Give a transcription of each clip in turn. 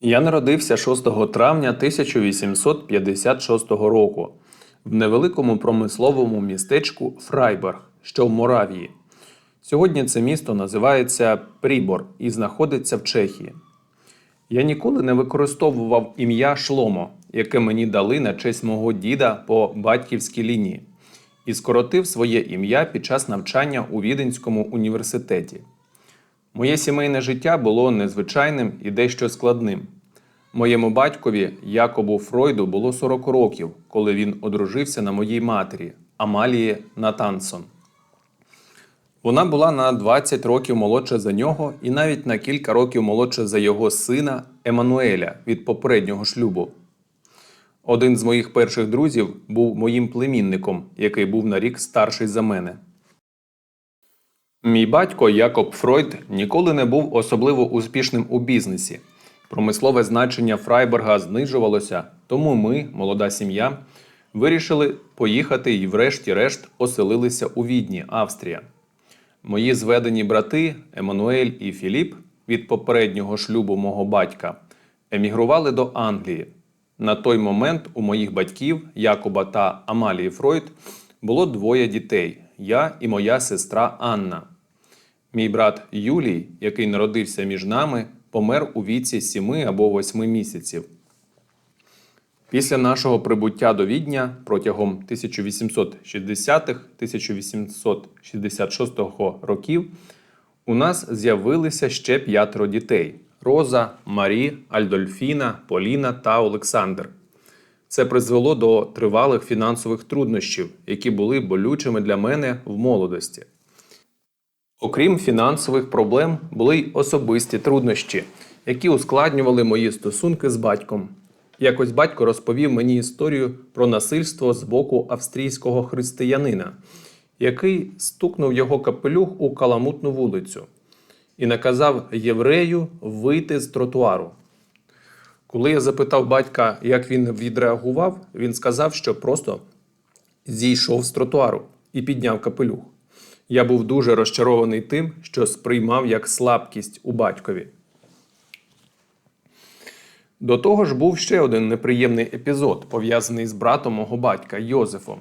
Я народився 6 травня 1856 року в невеликому промисловому містечку Фрайберг, що в Моравії. Сьогодні це місто називається Прібор і знаходиться в Чехії. Я ніколи не використовував ім'я Шломо, яке мені дали на честь мого діда по батьківській лінії, і скоротив своє ім'я під час навчання у Віденському університеті. Моє сімейне життя було незвичайним і дещо складним. Моєму батькові Якобу Фройду було 40 років, коли він одружився на моїй матері Амалії Натансон. Вона була на 20 років молодша за нього і навіть на кілька років молодша за його сина Еммануеля від попереднього шлюбу. Один з моїх перших друзів був моїм племінником, який був на рік старший за мене. Мій батько Якоб Фройд ніколи не був особливо успішним у бізнесі. Промислове значення Фрайберга знижувалося, тому ми, молода сім'я, вирішили поїхати і, врешті-решт, оселилися у Відні, Австрія. Мої зведені брати Еммануель і Філіп від попереднього шлюбу мого батька емігрували до Англії. На той момент у моїх батьків Якоба та Амалії Фройд було двоє дітей я і моя сестра Анна. Мій брат Юлій, який народився між нами, помер у віці 7 або 8 місяців. Після нашого прибуття до Відня протягом 1860-1866 років у нас з'явилися ще п'ятеро дітей: Роза, Марі, Альдольфіна, Поліна та Олександр. Це призвело до тривалих фінансових труднощів, які були болючими для мене в молодості. Окрім фінансових проблем, були й особисті труднощі, які ускладнювали мої стосунки з батьком. Якось батько розповів мені історію про насильство з боку австрійського християнина, який стукнув його капелюх у каламутну вулицю і наказав єврею вийти з тротуару. Коли я запитав батька, як він відреагував, він сказав, що просто зійшов з тротуару і підняв капелюх. Я був дуже розчарований тим, що сприймав як слабкість у батькові. До того ж був ще один неприємний епізод, пов'язаний з братом мого батька Йозефом.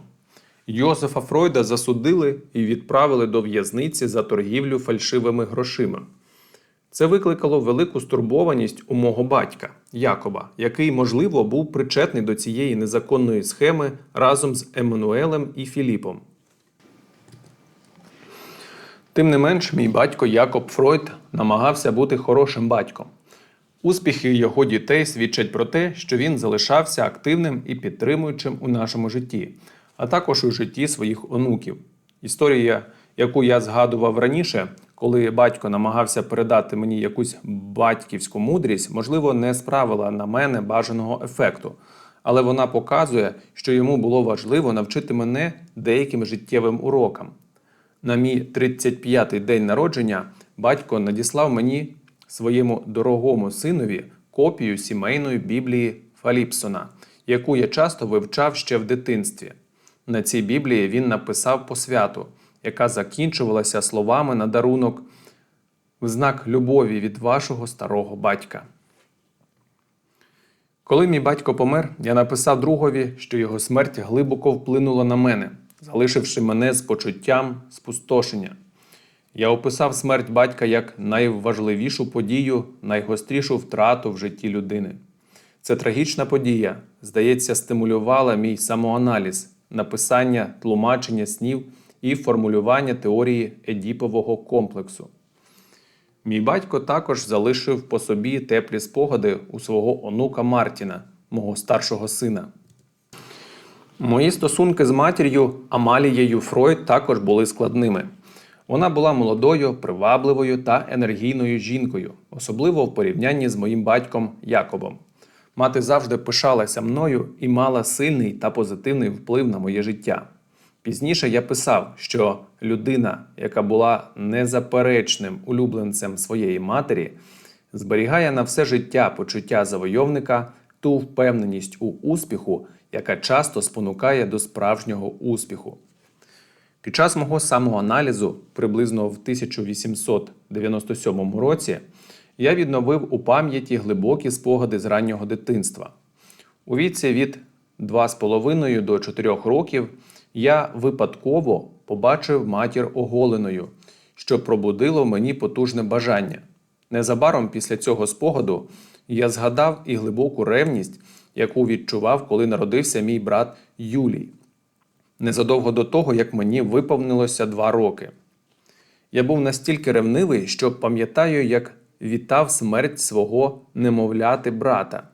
Йозефа Фройда засудили і відправили до в'язниці за торгівлю фальшивими грошима. Це викликало велику стурбованість у мого батька Якоба, який, можливо, був причетний до цієї незаконної схеми разом з Еммануелем і Філіпом. Тим не менш, мій батько Якоб Фройд намагався бути хорошим батьком. Успіхи його дітей свідчать про те, що він залишався активним і підтримуючим у нашому житті, а також у житті своїх онуків. Історія, яку я згадував раніше, коли батько намагався передати мені якусь батьківську мудрість, можливо, не справила на мене бажаного ефекту, але вона показує, що йому було важливо навчити мене деяким життєвим урокам. На мій 35-й день народження батько надіслав мені своєму дорогому синові копію сімейної біблії Фаліпсона, яку я часто вивчав ще в дитинстві. На цій біблії він написав посвяту, яка закінчувалася словами на дарунок в знак любові від вашого старого батька. Коли мій батько помер, я написав другові, що його смерть глибоко вплинула на мене, залишивши мене з почуттям спустошення. Я описав смерть батька як найважливішу подію, найгострішу втрату в житті людини. Це трагічна подія, здається, стимулювала мій самоаналіз, написання, тлумачення снів і формулювання теорії Едіпового комплексу. Мій батько також залишив по собі теплі спогади у свого онука Мартіна, мого старшого сина. Мої стосунки з матір'ю Амалією Фройд також були складними. Вона була молодою, привабливою та енергійною жінкою, особливо в порівнянні з моїм батьком Якобом. Мати завжди пишалася мною і мала сильний та позитивний вплив на моє життя. Пізніше я писав, що людина, яка була незаперечним улюбленцем своєї матері, зберігає на все життя почуття завойовника, ту впевненість у успіху, яка часто спонукає до справжнього успіху. Під час мого самоаналізу, приблизно в 1897 році, я відновив у пам'яті глибокі спогади з раннього дитинства. У віці від 2,5 до 4 років я випадково побачив матір оголеною, що пробудило мені потужне бажання. Незабаром після цього спогаду я згадав і глибоку ревність, яку відчував, коли народився мій брат Юлій. Незадовго до того, як мені виповнилося два роки. Я був настільки ревнивий, що пам'ятаю, як вітав смерть свого немовляти брата.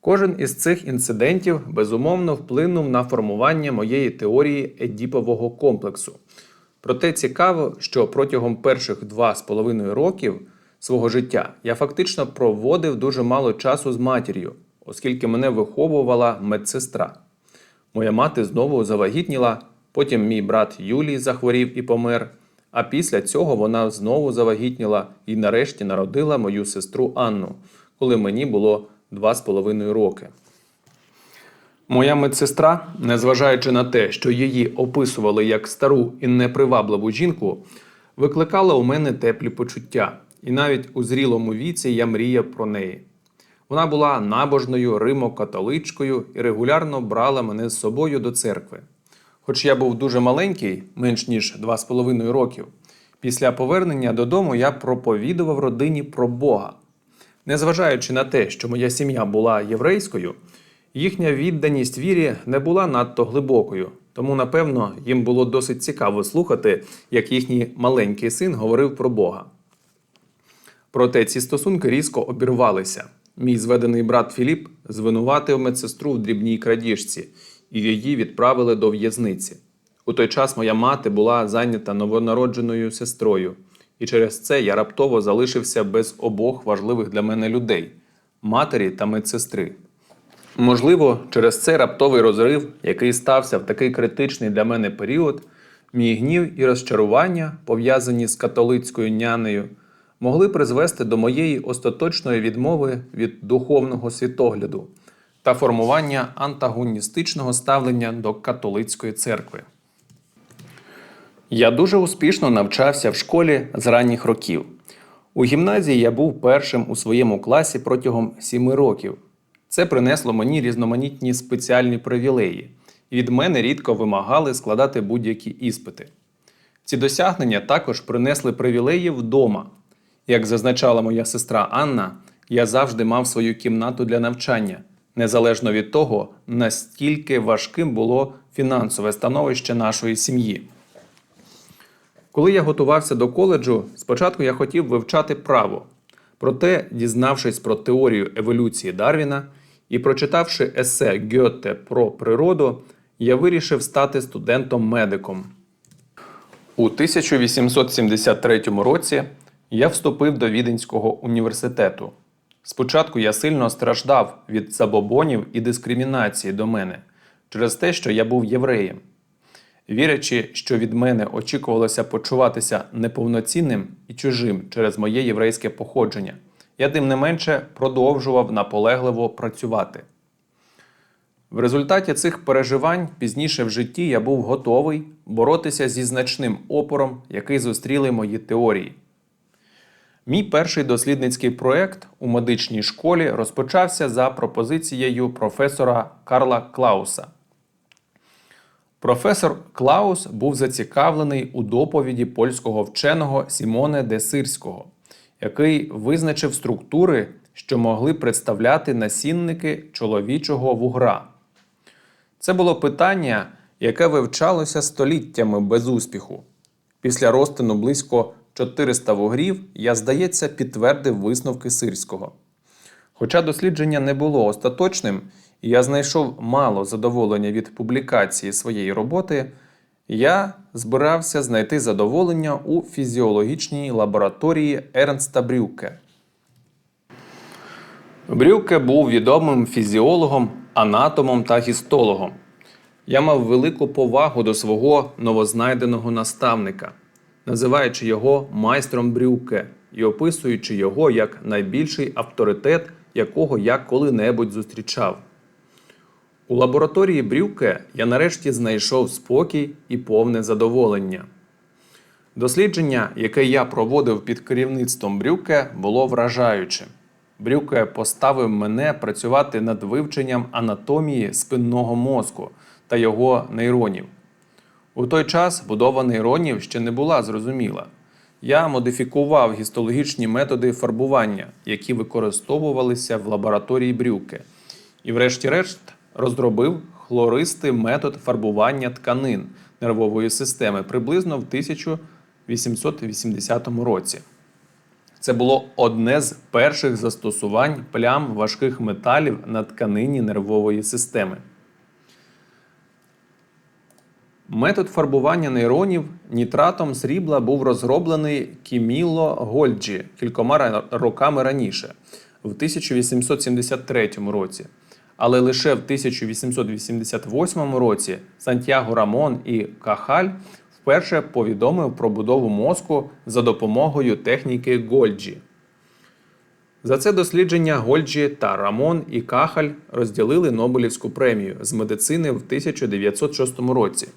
Кожен із цих інцидентів безумовно вплинув на формування моєї теорії Едіпового комплексу. Проте цікаво, що протягом перших два з половиною років свого життя я фактично проводив дуже мало часу з матір'ю, оскільки мене виховувала медсестра. Моя мати знову завагітніла, потім мій брат Юлій захворів і помер. А після цього вона знову завагітніла і нарешті народила мою сестру Анну, коли мені було два з половиною роки. Моя медсестра, незважаючи на те, що її описували як стару і непривабливу жінку, викликала у мене теплі почуття, і навіть у зрілому віці я мріяв про неї. Вона була набожною римо-католичкою і регулярно брала мене з собою до церкви. Хоч я був дуже маленький, менш ніж 2,5 років, після повернення додому я проповідував родині про Бога. Незважаючи на те, що моя сім'я була єврейською, їхня відданість вірі не була надто глибокою, тому, напевно, їм було досить цікаво слухати, як їхній маленький син говорив про Бога. Проте ці стосунки різко обірвалися. Мій зведений брат Філіп звинуватив медсестру в дрібній крадіжці, і її відправили до в'язниці. У той час моя мати була зайнята новонародженою сестрою, і через це я раптово залишився без обох важливих для мене людей матері та медсестри. Можливо, через цей раптовий розрив, який стався в такий критичний для мене період, мій гнів і розчарування, пов'язані з католицькою нянею, могли призвести до моєї остаточної відмови від духовного світогляду та формування антагоністичного ставлення до католицької церкви. Я дуже успішно навчався в школі з ранніх років. У гімназії я був першим у своєму класі протягом сіми років. Це принесло мені різноманітні спеціальні привілеї, від мене рідко вимагали складати будь-які іспити. Ці досягнення також принесли привілеї вдома. Як зазначала моя сестра Анна, я завжди мав свою кімнату для навчання, незалежно від того, наскільки важким було фінансове становище нашої сім'ї. Коли я готувався до коледжу, спочатку я хотів вивчати право. Проте, дізнавшись про теорію еволюції Дарвіна і прочитавши есе Гьоте про природу, я вирішив стати студентом-медиком. У 1873 році я вступив до Віденського університету. Спочатку я сильно страждав від забобонів і дискримінації до мене через те, що я був євреєм. Вірячи, що від мене очікувалося почуватися неповноцінним і чужим через моє єврейське походження, я тим не менше продовжував наполегливо працювати. В результаті цих переживань пізніше в житті я був готовий боротися зі значним опором, який зустріли мої теорії. Мій перший дослідницький проєкт у медичній школі розпочався за пропозицією професора Карла Клауса. Професор Клаус був зацікавлений у доповіді польського вченого Сімоне де Сирського, який визначив структури, що могли представляти насінники чоловічого вугра. Це було питання, яке вивчалося століттями без успіху. Після розтину близько 400 вугрів я, здається, підтвердив висновки сирського. Хоча дослідження не було остаточним, я знайшов мало задоволення від публікації своєї роботи, я збирався знайти задоволення у фізіологічній лабораторії Ернста Брюке. Брюке був відомим фізіологом, анатомом та гістологом. Я мав велику повагу до свого новознайденого наставника, називаючи його майстром Брюке і описуючи його як найбільший авторитет, якого я коли-небудь зустрічав. У лабораторії Брюке я нарешті знайшов спокій і повне задоволення. Дослідження, яке я проводив під керівництвом Брюке, було вражаючим. Брюке поставив мене працювати над вивченням анатомії спинного мозку та його нейронів. У той час будова нейронів ще не була зрозуміла. Я модифікував гістологічні методи фарбування, які використовувалися в лабораторії Брюке, і, врешті-решт, розробив хлористий метод фарбування тканин нервової системи приблизно в 1880 році. Це було одне з перших застосувань плям важких металів на тканині нервової системи. Метод фарбування нейронів нітратом срібла був розроблений Кіміло Гольджі кількома роками раніше, в 1873 році. Але лише в 1888 році Сантьяго Рамон і Кахаль вперше повідомив про будову мозку за допомогою техніки Гольджі. За це дослідження Гольджі та Рамон і Кахаль розділили Нобелівську премію з медицини в 1906 році.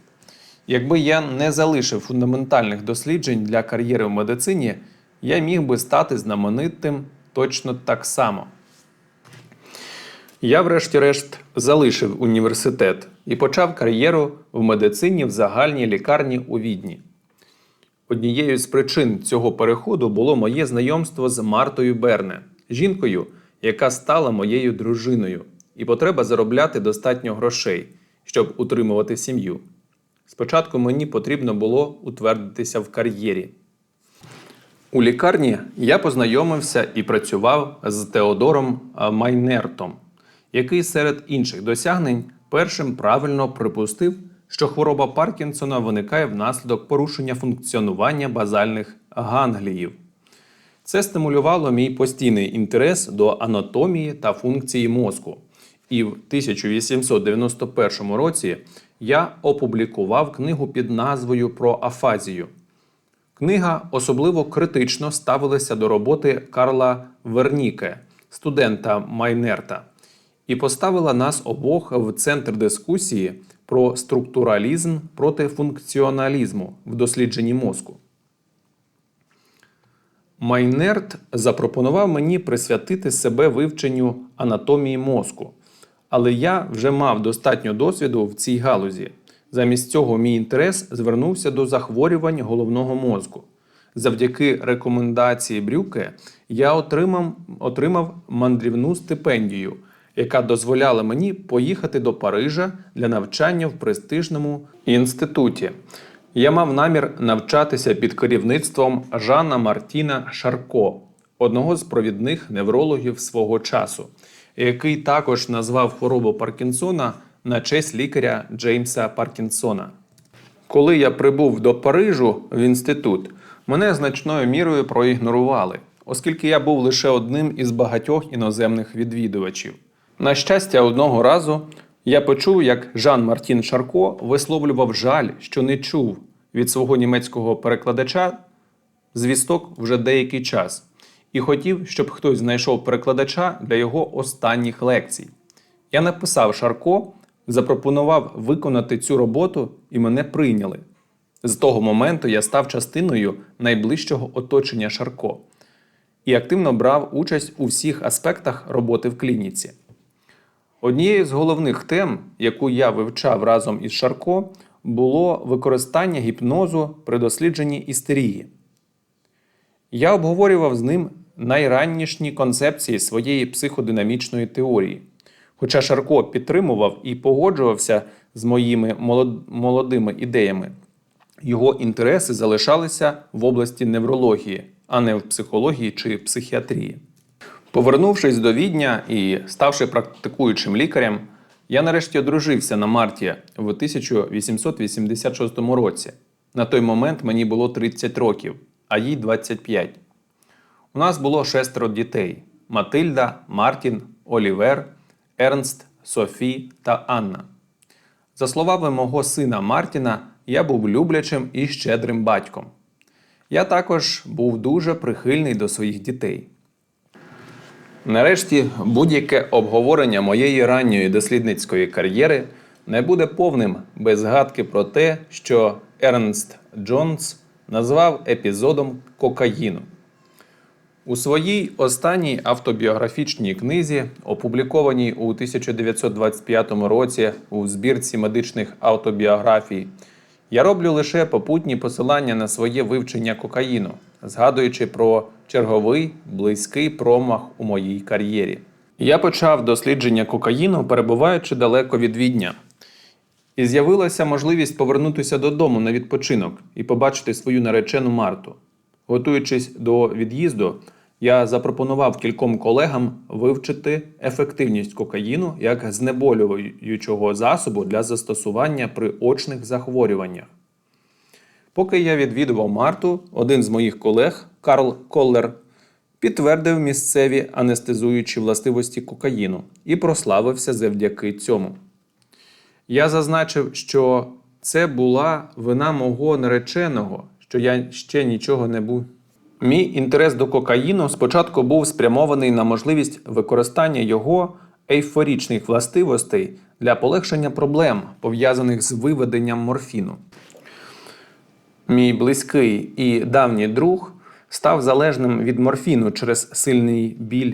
Якби я не залишив фундаментальних досліджень для кар'єри в медицині, я міг би стати знаменитим точно так само. Я, врешті-решт, залишив університет і почав кар'єру в медицині в загальній лікарні у Відні. Однією з причин цього переходу було моє знайомство з Мартою Берне, жінкою, яка стала моєю дружиною, і потреба заробляти достатньо грошей, щоб утримувати сім'ю. Спочатку мені потрібно було утвердитися в кар'єрі. У лікарні я познайомився і працював з Теодором Майнертом, який серед інших досягнень першим правильно припустив, що хвороба Паркінсона виникає внаслідок порушення функціонування базальних гангліїв. Це стимулювало мій постійний інтерес до анатомії та функції мозку. І в 1891 році я опублікував книгу під назвою Про афазію. Книга особливо критично ставилася до роботи Карла Верніке, студента Майнерта, і поставила нас обох в центр дискусії про структуралізм проти функціоналізму в дослідженні мозку. Майнерт запропонував мені присвятити себе вивченню анатомії мозку, але я вже мав достатньо досвіду в цій галузі. Замість цього мій інтерес звернувся до захворювань головного мозку. Завдяки рекомендації Брюке я отримав, отримав мандрівну стипендію, яка дозволяла мені поїхати до Парижа для навчання в престижному інституті. Я мав намір навчатися під керівництвом Жана Мартіна Шарко, одного з провідних неврологів свого часу, який також назвав хворобу Паркінсона на честь лікаря Джеймса Паркінсона. Коли я прибув до Парижу в інститут, мене значною мірою проігнорували, оскільки я був лише одним із багатьох іноземних відвідувачів. На щастя, одного разу я почув, як Жан Мартін Шарко висловлював жаль, що не чув від свого німецького перекладача звісток вже деякий час, і хотів, щоб хтось знайшов перекладача для його останніх лекцій. Я написав Шарко, запропонував виконати цю роботу, і мене прийняли. З того моменту я став частиною найближчого оточення Шарко і активно брав участь у всіх аспектах роботи в клініці. Однією з головних тем, яку я вивчав разом із Шарко, було використання гіпнозу при дослідженні істерії. Я обговорював з ним найраннішні концепції своєї психодинамічної теорії. Хоча Шарко підтримував і погоджувався з моїми молодими ідеями, його інтереси залишалися в області неврології, а не в психології чи психіатрії. Повернувшись до Відня і ставши практикуючим лікарем, я нарешті одружився на Марті в 1886 році. На той момент мені було 30 років, а їй 25. У нас було шестеро дітей: Матильда, Мартін, Олівер, Ернст, Софі та Анна. За словами мого сина Мартіна, я був люблячим і щедрим батьком. Я також був дуже прихильний до своїх дітей. Нарешті, будь-яке обговорення моєї ранньої дослідницької кар'єри не буде повним без згадки про те, що Ернст Джонс назвав епізодом кокаїну. У своїй останній автобіографічній книзі, опублікованій у 1925 році у збірці медичних автобіографій, я роблю лише попутні посилання на своє вивчення кокаїну, згадуючи про черговий близький промах у моїй кар'єрі. Я почав дослідження кокаїну, перебуваючи далеко від Відня. І з'явилася можливість повернутися додому на відпочинок і побачити свою наречену Марту. Готуючись до від'їзду, я запропонував кільком колегам вивчити ефективність кокаїну як знеболюючого засобу для застосування при очних захворюваннях. Поки я відвідував Марту, один з моїх колег, Карл Коллер, підтвердив місцеві анестезуючі властивості кокаїну і прославився завдяки цьому. Я зазначив, що це була вина мого нареченого, що я ще нічого не був. Мій інтерес до кокаїну спочатку був спрямований на можливість використання його ейфорічних властивостей для полегшення проблем, пов'язаних з виведенням морфіну. Мій близький і давній друг став залежним від морфіну через сильний біль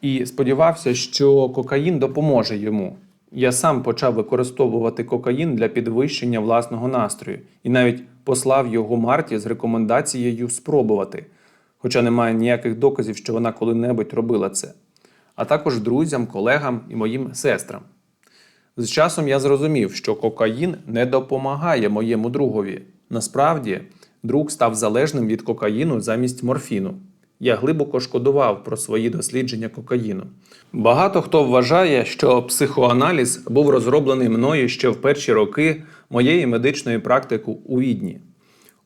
і сподівався, що кокаїн допоможе йому. Я сам почав використовувати кокаїн для підвищення власного настрою і навіть послав його Марті з рекомендацією спробувати, хоча немає ніяких доказів, що вона коли-небудь робила це, а також друзям, колегам і моїм сестрам. З часом я зрозумів, що кокаїн не допомагає моєму другові. Насправді, друг став залежним від кокаїну замість морфіну. Я глибоко шкодував про свої дослідження кокаїну. Багато хто вважає, що психоаналіз був розроблений мною ще в перші роки моєї медичної практики у Відні.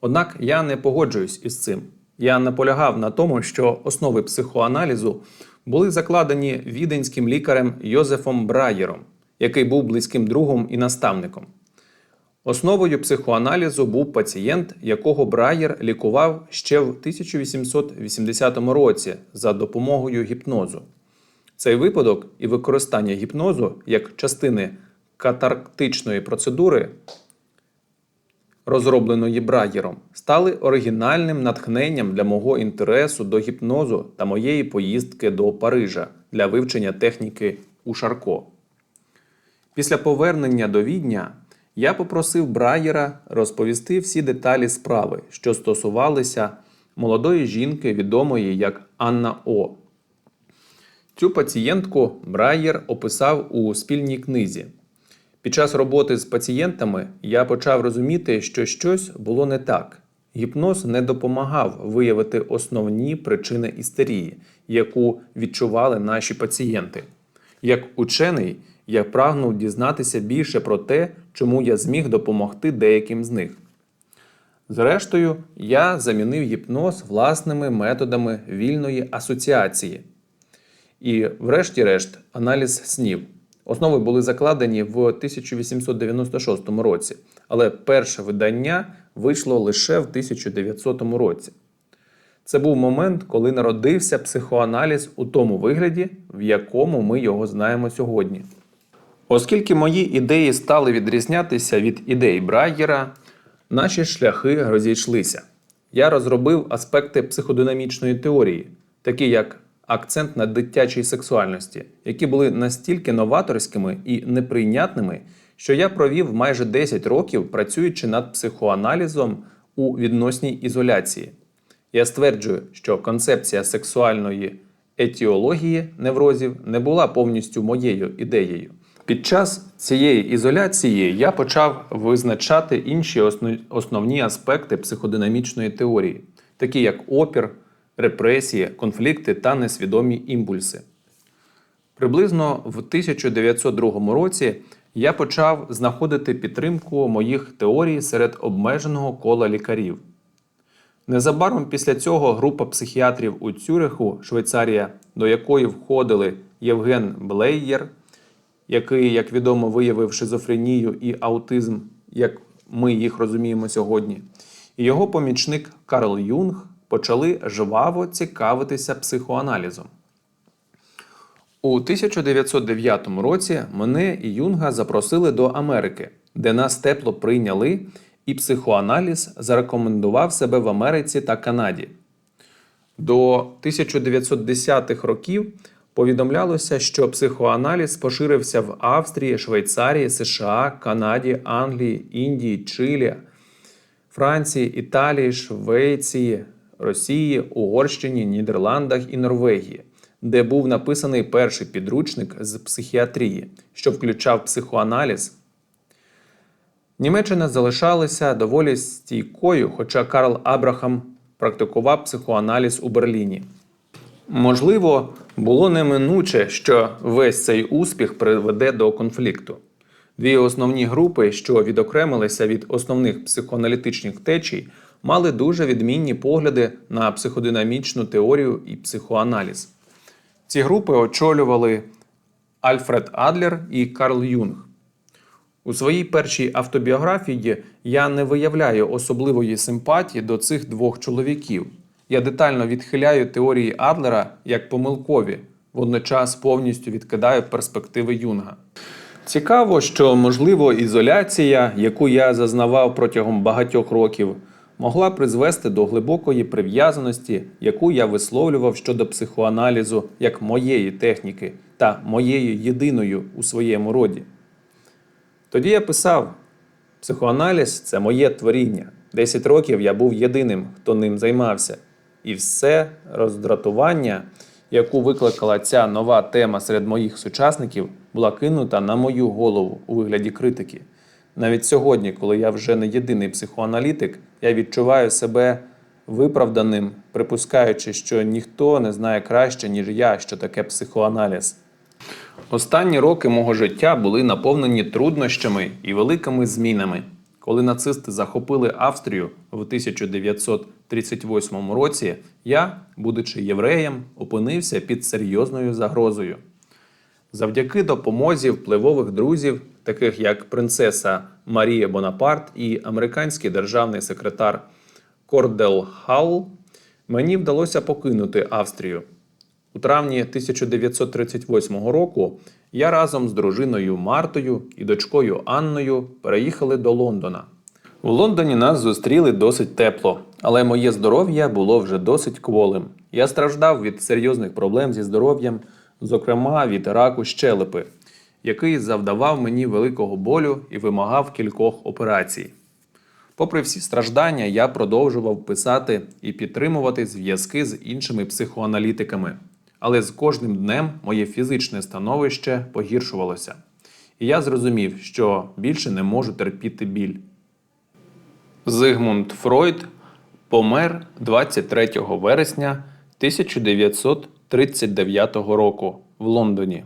Однак я не погоджуюсь із цим. Я наполягав на тому, що основи психоаналізу були закладені віденським лікарем Йозефом Браєром, який був близьким другом і наставником. Основою психоаналізу був пацієнт, якого Браєр лікував ще в 1880 році за допомогою гіпнозу. Цей випадок і використання гіпнозу як частини катарктичної процедури, розробленої Браєром, стали оригінальним натхненням для мого інтересу до гіпнозу та моєї поїздки до Парижа для вивчення техніки у Шарко. Після повернення до Відня я попросив Браєра розповісти всі деталі справи, що стосувалися молодої жінки, відомої як Анна О. Цю пацієнтку Браєр описав у спільній книзі. Під час роботи з пацієнтами я почав розуміти, що щось було не так. Гіпноз не допомагав виявити основні причини істерії, яку відчували наші пацієнти. Як учений, я прагнув дізнатися більше про те, чому я зміг допомогти деяким з них. Зрештою, я замінив гіпноз власними методами вільної асоціації. І, врешті-решт, аналіз снів. Основи були закладені в 1896 році, але перше видання вийшло лише в 1900 році. Це був момент, коли народився психоаналіз у тому вигляді, в якому ми його знаємо сьогодні. Оскільки мої ідеї стали відрізнятися від ідей Брайєра, наші шляхи розійшлися. Я розробив аспекти психодинамічної теорії, такі як акцент на дитячій сексуальності, які були настільки новаторськими і неприйнятними, що я провів майже 10 років працюючи над психоаналізом у відносній ізоляції. Я стверджую, що концепція сексуальної етіології неврозів не була повністю моєю ідеєю. Під час цієї ізоляції я почав визначати інші основні аспекти психодинамічної теорії, такі як опір, репресії, конфлікти та несвідомі імпульси. Приблизно в 1902 році я почав знаходити підтримку моїх теорій серед обмеженого кола лікарів. Незабаром після цього група психіатрів у Цюриху, Швейцарія, до якої входили Євген Блейєр, який, як відомо, виявив шизофренію і аутизм, як ми їх розуміємо сьогодні, і його помічник Карл Юнг почали жваво цікавитися психоаналізом. У 1909 році мене і Юнга запросили до Америки, де нас тепло прийняли і психоаналіз зарекомендував себе в Америці та Канаді. До 1910-х років повідомлялося, що психоаналіз поширився в Австрії, Швейцарії, США, Канаді, Англії, Індії, Чилі, Франції, Італії, Швеції, Росії, Угорщині, Нідерландах і Норвегії, де був написаний перший підручник з психіатрії, що включав психоаналіз. Німеччина залишалася доволі стійкою, хоча Карл Абрахам практикував психоаналіз у Берліні. Можливо, було неминуче, що весь цей успіх приведе до конфлікту. Дві основні групи, що відокремилися від основних психоаналітичних течій, мали дуже відмінні погляди на психодинамічну теорію і психоаналіз. Ці групи очолювали Альфред Адлер і Карл Юнг. У своїй першій автобіографії я не виявляю особливої симпатії до цих двох чоловіків. Я детально відхиляю теорії Адлера як помилкові, водночас повністю відкидаю перспективи Юнга. Цікаво, що, можливо, ізоляція, яку я зазнавав протягом багатьох років, могла призвести до глибокої прив'язаності, яку я висловлював щодо психоаналізу як моєї техніки та моєю єдиною у своєму роді. Тоді я писав: психоаналіз це моє творіння. Десять років я був єдиним, хто ним займався. І все роздратування, яку викликала ця нова тема серед моїх сучасників, була кинута на мою голову у вигляді критики. Навіть сьогодні, коли я вже не єдиний психоаналітик, я відчуваю себе виправданим, припускаючи, що ніхто не знає краще, ніж я, що таке психоаналіз. Останні роки мого життя були наповнені труднощами і великими змінами. Коли нацисти захопили Австрію в 1938 році, я, будучи євреєм, опинився під серйозною загрозою. Завдяки допомозі впливових друзів, таких як принцеса Марія Бонапарт і американський державний секретар Кордел Хаул, мені вдалося покинути Австрію. У травні 1938 року я разом з дружиною Мартою і дочкою Анною переїхали до Лондона. У Лондоні нас зустріли досить тепло, але моє здоров'я було вже досить кволим. Я страждав від серйозних проблем зі здоров'ям, зокрема від раку щелепи, який завдавав мені великого болю і вимагав кількох операцій. Попри всі страждання, я продовжував писати і підтримувати зв'язки з іншими психоаналітиками. Але з кожним днем моє фізичне становище погіршувалося. І я зрозумів, що більше не можу терпіти біль. Зигмунд Фройд помер 23 вересня 1939 року в Лондоні.